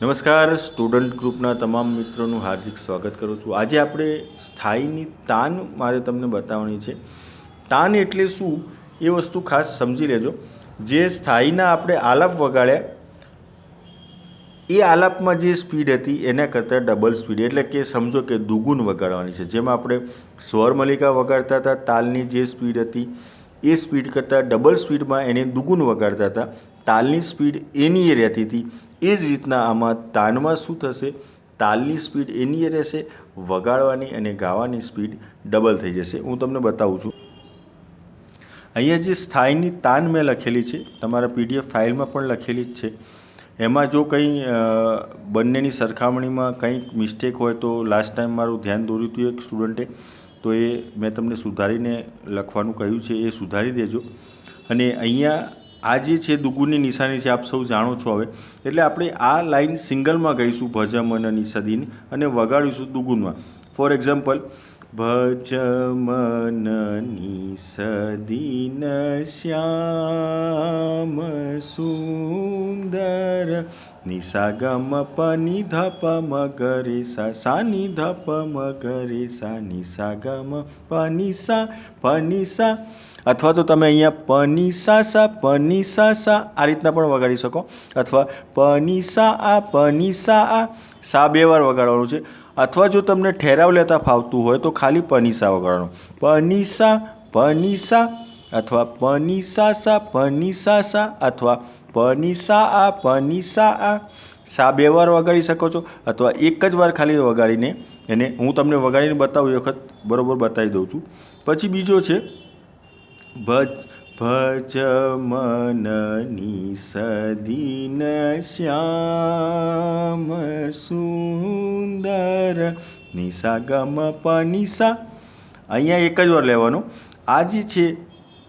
નમસ્કાર, સ્ટુડન્ટ ગ્રુપના તમામ મિત્રોનું હાર્દિક સ્વાગત કરું છું. આજે આપણે સ્થાયીની તાન મારે તમને બતાવવાની છે. તાન એટલે શું એ વસ્તુ ખાસ સમજી લેજો. જે સ્થાયીના આપણે આલાપ વગાડ્યા, એ આલાપમાં જે સ્પીડ હતી એના કરતાં ડબલ સ્પીડ. એટલે કે સમજો કે દુગુન વગાડવાની છે. જેમાં આપણે સ્વર મલિકા વગાડતા હતા, તાલની જે સ્પીડ હતી એ સ્પીડ કરતાં ડબલ સ્પીડમાં એને દુગુન વગાડતા હતા. તાલની સ્પીડ એની એ રહેતી હતી. એ જ રીતના આમાં તાનમાં શું થશે? તાલની સ્પીડ એની એ રહેશે, વગાડવાની અને ગાવાની સ્પીડ ડબલ થઈ જશે. હું તમને બતાવું છું. અહીંયા જે સ્થાયીની તાન મેં લખેલી છે, તમારા પીડીએફ ફાઇલમાં પણ લખેલી જ છે. એમાં જો કંઈ બંનેની સરખામણીમાં કંઈક મિસ્ટેક હોય તો લાસ્ટ ટાઈમ મારું ધ્યાન દોર્યું હતું એક સ્ટુડન્ટે તો એ મેં તમને સુધારીને લખવાનું કહ્યું છે, એ સુધારી દેજો. અને અહીંયા આ જે છે દુગુની નિશાની છે, આપ સૌ જાણો છો હવે. એટલે આપણે આ લાઈન સિંગલમાં ગઈશું ભજમન નિષદીન અને વગાડીશું દુગુનમાં. ફોર એક્ઝામ્પલ ભજમનની સદીન શ્યામ સુંદર નિસાગમ પની ધપ મગરે સા સાની ધપ મગરે સા નિસાગમ ગમ સા પની સા અથવા તો તમે અહીંયા પનિસા સા પનિસા પની સા સા આ રીતના પણ વગાડી શકો. અથવા પનિસા આ પનિસા આ સા બે વાર વગાડવાનું છે. અથવા જો તમને ઠેરાવ લેતા ફાવતું હોય તો ખાલી પનીસા વગાડવાનું પનીસા પનીસા અથવા પનીસા સા પનીસા સા અથવા પનીસા આ પનીસા આ સા બે વાર વગાડી શકો છો અથવા એક જ વાર ખાલી વગાડીને એને હું તમને વગાડીને બતાવું એ વખત બરાબર બતાવી દઉં છું. પછી બીજો છે ભજ ભજ મનની સદીન શ્યામ સુંદર. નિશા ગમ પનિશા. અહીંયા એક જ વાર લેવાનું. આ જે છે,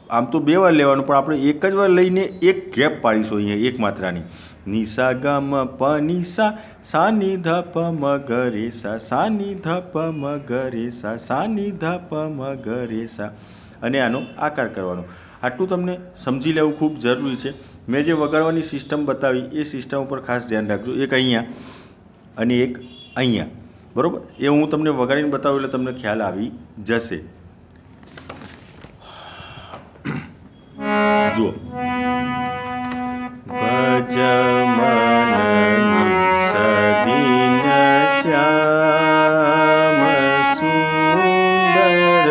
આમ તો બે વાર લેવાનું, પણ આપણે એક જ વાર લઈને એક ગેપ પાડીશું અહીંયા, એક માત્રાની. નિશા ગમ પનિશા, સાની ધપ મગરે સા સાની ધપ મગરે સા સાની ધપ મગરે સા અને આનો આકાર કરવાનો. આટલું તમને સમજી લેવું ખૂબ જરૂરી છે. મેં જે વગાડવાની સિસ્ટમ બતાવી, એ સિસ્ટમ ઉપર ખાસ ધ્યાન રાખજો. એક અહીંયા અને એક અહીંયા. બરાબર? એ હું તમને વગાડીને બતાવું એટલે તમને ખ્યાલ આવી જશે. જુઓ. ભજમનની સદીન શ્યામ સુંદર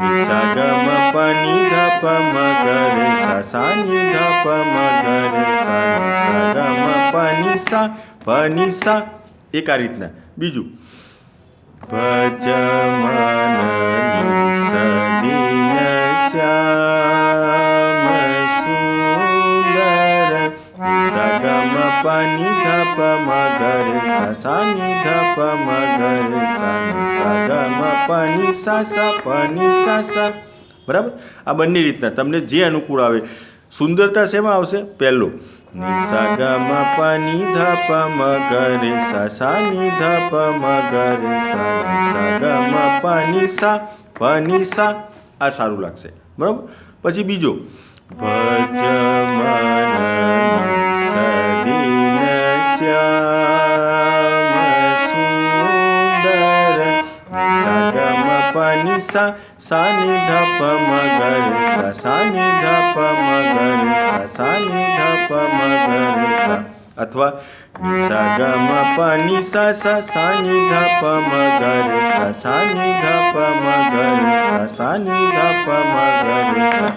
નિસાગમ પની ધપ મગરે સાની ધપ મગરે સા નિસાગમ પની સા પની એક આ રીતના. બીજું. ભજમન સદીન શ્યામ સુંદર નિસાગમ પની ધપ મગર સા સાની ધપ મગર સા નિસાગમ પની સા સા પની સસ. બરાબર? આ બંને રીતના. તમને જે અનુકૂળ આવે સુંદરતા શેમાં આવશે? પહેલો નિસાગમ પાની ધપ મગરે સા, સાની ધપ મગરે સા નિસાગમ પાની સા પાની સા. આ સારું લાગશે. બરાબર? પછી બીજો, ભજમનની સદીન શ્યામ સુંદર નિસાગમ પાની સા સાની ધપ મગરે સા, સાની ધપ મગરે સા સાની ધપ મગરે સા અથવા પ પની સા સા સાની ગ મગરે સા સાની ગ રે સા સાની ગ મગરે સા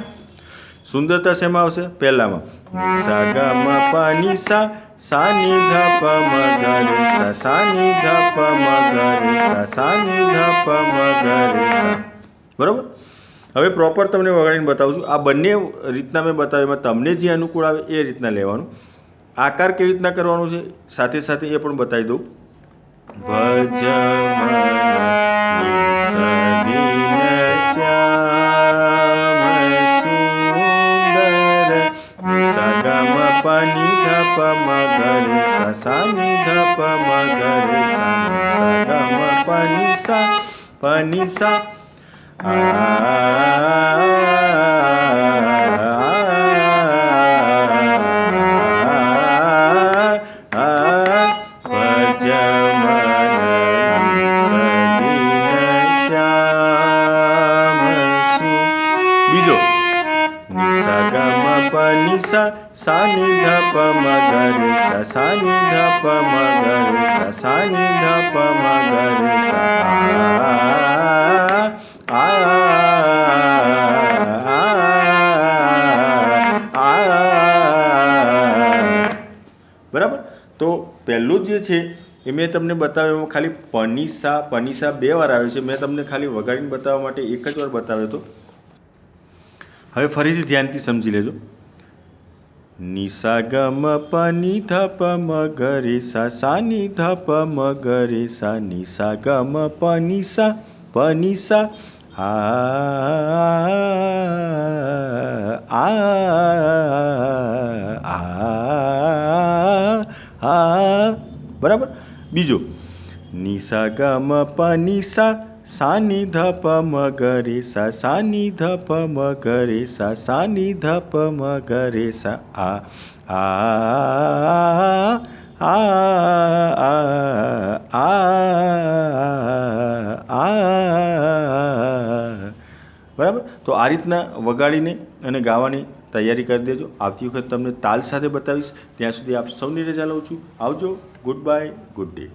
સુંદરતા શેમાં આવશે પહેલામાં નિસાગમ પની સા નિધા પ મ ગ મગરે સા નિધા પ મ ગ મગરે સા સાની ધપ મગરે સા બરાબર હવે પ્રોપર તમને વગાડીને બતાવું છું. આ બંને રીતના મેં બતાવ્યું. એમાં તમને જે અનુકૂળ આવે એ રીતના લેવાનું. આકાર કેવી રીતના કરવાનો છે? સાથે સાથે એ પણ બતાવી દઉં. ભજ પાની ધપ મગર સા સાની ધપ મગર સા નિસાગમ પની સા પની સા panisa sanidha pamagarisa sanidha pamagarisa sanidha pamagarisa પહેલું જે છે એ મેં તમને બતાવ્યું, એમાં ખાલી પનીસા પનીસા બે વાર આવે છે. મેં તમને ખાલી વગાડીને બતાવવા માટે એક જ વાર બતાવ્યો હતો. હવે ફરીથી ધ્યાનથી સમજી લેજો. નિસા ગમ પની ધપ પ મ ગ રે સા સા ની ધ પ મ ગ રે સા નિસા ગમ પની સા પની સા આ આ આ આ બરાબર? બીજો, નિસા ગમ પ નિસા સા ની ધ પ મ ગ સા સા ની ધ પ મ ગ રે સા સા ની ધ પ મ ગ સા આ આ આ આ. બરાબર? તો આ રીતના વગાડીને અને ગાવાની તૈયારી કરી દેજો. આવતી વખત તમને તાલ સાથે બતાવીશ. ત્યાં સુધી આપ સૌની રજા લઉં છું. આવજો. Good bye good day